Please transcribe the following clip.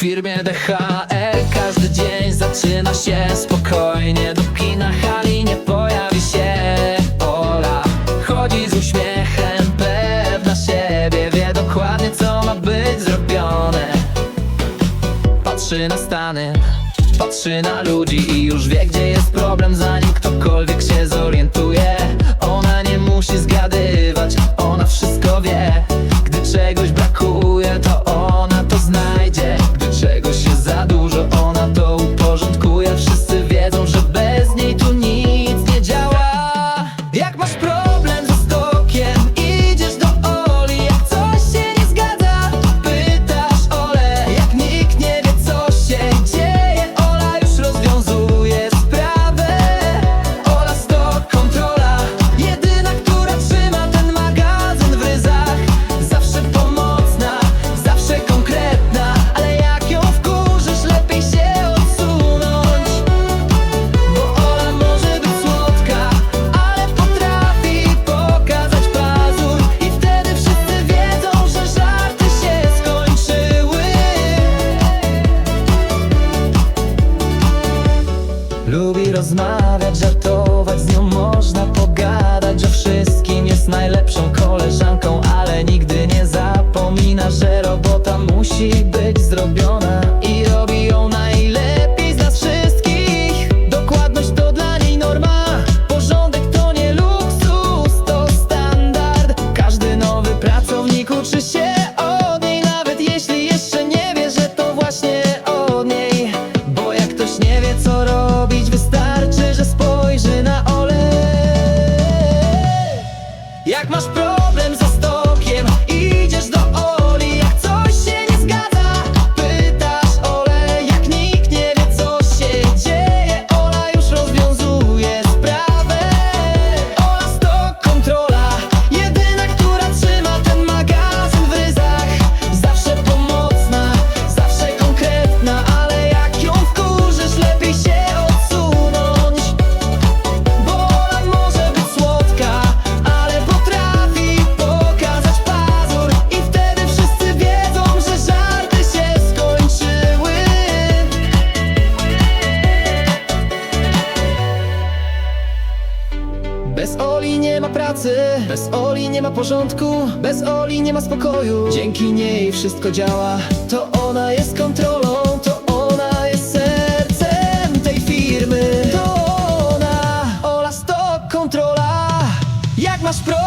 firmie DHL każdy dzień zaczyna się spokojnie. Do kina hali nie pojawi się. Ola Chodzi z uśmiechem pewna siebie. Wie dokładnie co ma być zrobione. Patrzy na stany Patrzy na ludzi i już wie gdzie jest problem zanim zrobione. Bez Oli nie ma pracy, bez Oli nie ma porządku Bez Oli nie ma spokoju, dzięki niej wszystko działa. To ona jest kontrolą, to ona jest sercem tej firmy. To ona, Ola stok kontrola, jak masz problem